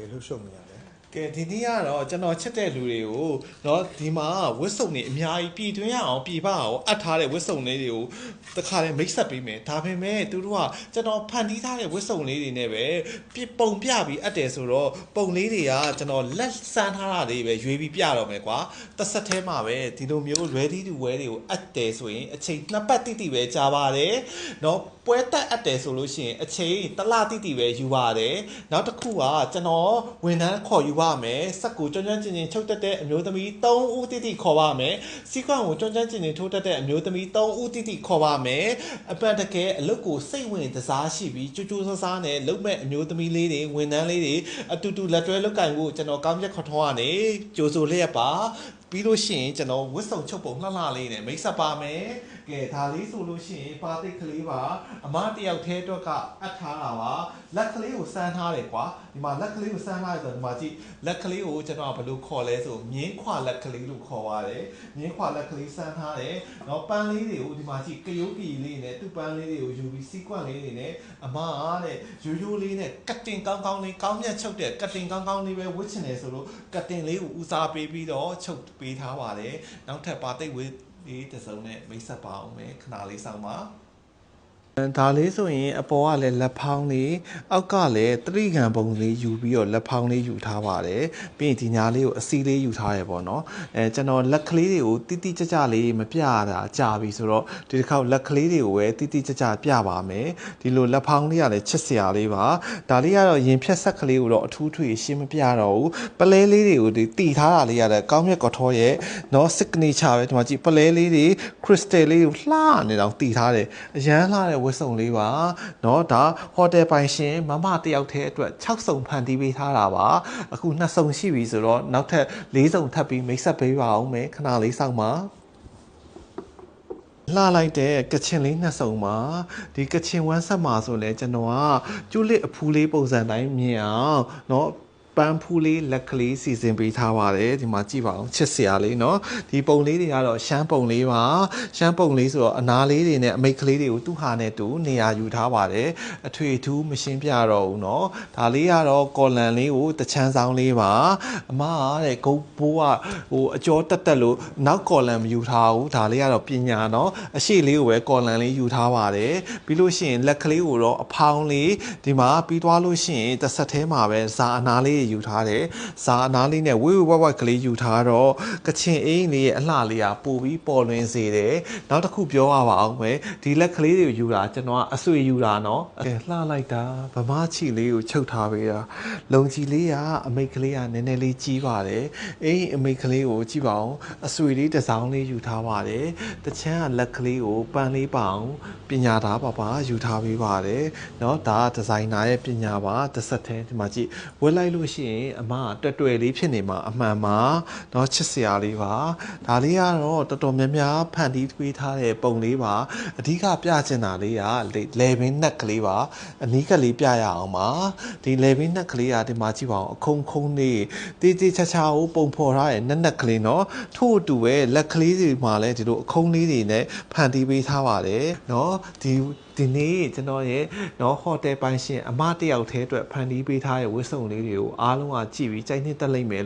တွေလှုပ်ရှုပ်နေရလဲ ကဲဒီနေ့ကတော့ကျွန်တော်ချက်တဲ့လူတွေကိုเนาะဒီမှာဝစ်စုံတွေအများကြီးပြည်တွင်းရအောင်ပြည်ပအောင်အပ်ထားတဲ့ဝစ်စုံလေးတွေကိုတခါတည်းမိတ်ဆက်ပေးမယ်ဒါပေမဲ့သူတို့ကကျွန်တော်ဖန်တီးထားတဲ့ဝစ်စုံလေးတွေနဲ့ပဲပြပုံပြပြီးအပ်တယ်ဆိုတော့ပုံလေးတွေကကျွန်တော်လက်စမ်းထားတာလေးပဲရွေးပြီးပြတော့မယ်ကွာတစ်ဆက်သေးမှာပဲဒီလိုမျိုး ready to wear တွေကိုအပ်တယ်ဆိုရင်အချိန်နှစ်ပတ်တိတိပဲကြာပါတယ်เนาะပွဲတက်အပ်တယ်ဆိုလို့ရှိရင်အချိန်တစ်လတိတိပဲယူပါတယ်နောက်တစ်ခုကကျွန်တော်ဝန်ထမ်းခေါ်ယူ ပါမယ်စက်ကူကျွမ်းကျွမ်းကျင်ကျင်ချုပ်တက်တဲ့အမျိုးသမီး3ဦးတိတိခေါ်ပါမယ်စီကွန်ကိုကျွမ်းကျွမ်းကျင်ကျင်ထိုးတက်တဲ့အမျိုးသမီး3ဦးတိတိခေါ်ပါမယ်အပန်တကယ်အလုပ်ကိုစိတ်ဝင်တစားရှိပြီးကြိုးကြိုးဆဆနဲ့လုပ်မဲ့အမျိုးသမီးလေးတွေဝန်ထမ်းလေးတွေအတူတူလက်တွဲလုပ်ကင်ဖို့ကျွန်တော်ကောင်းချက်ခေါ်ထောင်းကနေကြိုးစိုးလျက်ပါ ပြီးလို့ရှိရင်ကျွန်တော်ဝစ်စုံချုပ်ပုံလှလှလေးနဲ့မိတ်ဆက်ပါမယ်ကဲဒါလေးဆိုလို့ရှိရင်ပါတိတ်ကလေးပါအမတယောက်သေးအတွက်ကအပ်ထားတာပါလက်ကလေးကိုစမ်းထားတယ်ကွာဒီမှာလက်ကလေးကိုစမ်းထားတယ်ဆိုတော့ဒီမှာကြည့်လက်ကလေးကိုကျွန်တော်ကဘယ်လိုခေါ်လဲဆိုမြင်းခွာလက်ကလေးလို့ခေါ်ပါတယ်မြင်းခွာလက်ကလေးစမ်းထားတယ်တော့ပန်းလေးတွေကိုဒီမှာကြည့်ကယုတ်ကီလေးနဲ့သူ့ပန်းလေးတွေကိုယူပြီးစီကွန့်လေးတွေနဲ့အမအားတဲ့ရိုးရိုးလေးနဲ့ကတ်တင်ကောင်းကောင်းလေးကောင်းမြတ်ချုပ်တဲ့ကတ်တင်ကောင်းကောင်းလေးပဲဝတ်ချင်တယ်ဆိုလို့ကတ်တင်လေးကိုဦးစားပေးပြီးတော့ချုပ်ပေးထားပါတယ်နောက်ထပ်ပါတိတ်ဝတ်လေးတစ်စုံနဲ့မိတ်ဆက်ပါအောင်မယ်ခဏလေးဆောင်ပါ ဒါလေးဆိုရင်အပေါ်ကလည်းလက်ဖောင်းလေးအောက်ကလည်းတရိကန်ပုံလေးယူပြီးတော့လက်ဖောင်းလေးယူထားပါတယ်ပြီးရင်ဒီညာလေးကိုအစီလေးယူထားရပေါ့နော်အဲကျွန်တော်လက်ကလေးတွေကိုတိတိကျကျလေးမပြရတာကြာပြီဆိုတော့ဒီတစ်ခေါက်လက်ကလေးတွေကိုပဲတိတိကျကျပြပါမယ်ဒီလိုလက်ဖောင်းလေးကလည်းချစ်စရာလေးပါဒါလေးကတော့ရင်ဖြတ်ဆက်ကလေးကိုတော့အထူးထွေရှင်းမပြတော့ဘူးပလဲလေးတွေကိုဒီတီထားတာလေးရတယ်ကောင်းမြတ်ကော်ထောရဲ့နော် signature ပဲဒီမှာကြည့်ပလဲလေးတွေ crystal လေးကိုလှနေတော့တီထားတယ်အရန်လှတဲ့ဝတ်စုံလေးပါเนาะဒါဟိုတယ်ပိုင်ရှင်မမတယောက်တည်းအတွက်6စုံဖန်တီးပေးထားတာပါအခု2စုံရှိပြီဆိုတော့နောက်ထပ်4စုံထပ်ပြီးမိတ်ဆက်ပေးပါအောင်မယ်ခဏလေးစောင့်ပါလှလိုက်တဲ့ကချင်လေးနှစ်စုံမှာဒီကချင်ဝမ်းဆက်မှာဆိုလဲကျွန်တော်ကကျူလစ်အဖူးလေးပုံစံတိုင်းမြင်အောင်เนาะပ န်းဖူးလေးလက်ကလေးစီစဉ်ပေးထားပါတယ်ဒီမှာကြည့်ပါအောင်ချစ်စရာလေးเนาะဒီပုံလေးတွေကတော့ရှမ်းပုံလေးပါရှမ်းပုံလေးဆိုတော့အနာလေးတွေနဲ့အမိတ်ကလေးတွေကိုသူ့ဟာနဲ့တူနေရာယူထားပါတယ်အထွေထူးမရှင်းပြတော့ဘူးเนาะဒါလေးကတော့ကော်လန်လေးကိုတချမ်းဆောင်လေးပါအမကတဲ့ဂုတ်ဘိုးကဟိုအကျော်တက်တက်လို့နောက်ကော်လန်မယူထားဘူးဒါလေးကတော့ပညာเนาะအရှိလေးကိုပဲကော်လန်လေးယူထားပါတယ်ပြီးလို့ရှိရင်လက်ကလေးကိုတော့အဖောင်းလေးဒီမှာပြီးသွားလို့ရှိရင်တစ်ဆက်သေးမှာပဲဇာအနာလေး ယူထားတယ်ဇာအနာလေးနဲ့ဝေးဝေးဝက်ဝက်ကလေးယူထားတော့ကချင်အင်းလေးရဲ့အလှလေးကပို့ပြီးပေါ်လွင်စေတယ်နောက်တစ်ခုပြောရပါအောင်မယ်ဒီလက်ကလေးတွေကိုယူတာကျွန်တော်ကအဆွေယူတာเนาะအဲလှလိုက်တာဗမာချီလေးကိုချုပ်ထားပေးတာလုံကြီးလေးကအမိတ်ကလေးကနည်းနည်းလေးကြီးပါတယ်အင်းအမိတ်ကလေးကိုကြည့်ပါအောင်အဆွေလေးတစ်စောင်းလေးယူထားပါတယ်တချမ်းကလက်ကလေးကိုပန်းလေးပအောင်ပညာသားပါပါယူထားပေးပါတယ်เนาะဒါကဒီဇိုင်နာရဲ့ပညာပါတစ်ဆက်တည်းဒီမှာကြည့်ဝက်လိုက်လို့ ရှိရင်အမကတွယ်တွယ်လေးဖြစ်နေမှာအမှန်ပါเนาะချစ်စရာလေးပါဒါလေးကတော့တော်တော်များများဖန်တီးပေးထားတဲ့ပုံလေးပါအဓိကပြချင်တာလေးကလေဘင်းနက်ကလေးပါအနီးကလေးပြရအောင်ပါဒီလေဘင်းနက်ကလေးကဒီမှာကြည့်ပါအောင်အခုံခုံနေတေးတေးချာချာကိုပုံဖော်ထားတဲ့နက်နက်ကလေးเนาะထို့အတူပဲလက်ကလေးတွေမှာလည်းဒီလိုအခုံလေးတွေနဲ့ဖန်တီးပေးထားပါတယ်เนาะဒီ ဒီနေ့ကျွန်တော်ရဲ့เนาะဟိုတယ်ပိုင်ရှင်အမတယောက်တည်းအတွက်ဖန်တီးပေးထားတဲ့ဝစ်စုံလေးတွေကိုအားလုံးကကြည့်ပြီးကြိုက်နှစ်သက်လိမ့်မယ်